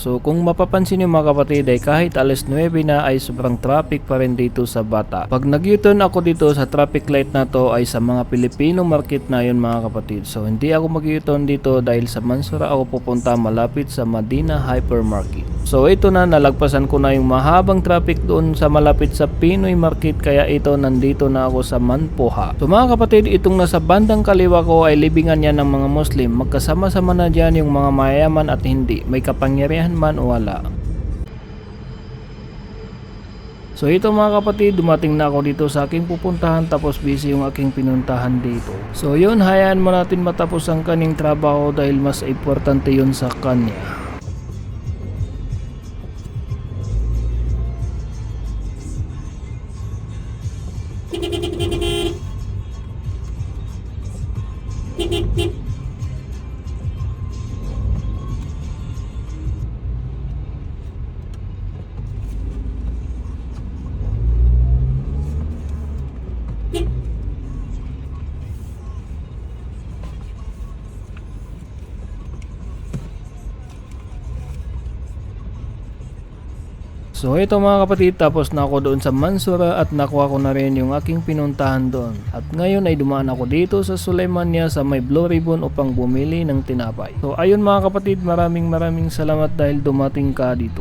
So kung mapapansin niyo mga kapatid ay kahit alas 9 na ay sobrang traffic pa rin dito sa Bata. Pag nag-U-turn ako dito sa traffic light na to ay sa mga Pilipino market na yun mga kapatid. So hindi ako mag-U-turn dito dahil sa Mansura ako pupunta malapit sa Madina Hypermarket. So ito na nalagpasan ko na yung mahabang traffic doon sa malapit sa Pinoy Market kaya ito nandito na ako sa Manpoha. So mga kapatid itong nasa bandang kaliwa ko ay libingan yan ng mga Muslim. Magkasama-sama na dyan yung mga mayayaman at hindi. May kapangyarihan man o wala. So ito mga kapatid, dumating na ako dito sa aking pupuntahan tapos busy yung aking pinuntahan dito. So yun, hayaan mo natin matapos ang kaning trabaho dahil mas importante yun sa kanya. ピピピピピピピピピピピ So ito mga kapatid, tapos na ako doon sa Mansura at nakuha ko na rin yung aking pinuntahan doon. At ngayon ay dumaan ako dito sa Sulaimania sa may Blue Ribbon upang bumili ng tinapay. So ayun mga kapatid, maraming maraming salamat dahil dumating ka dito.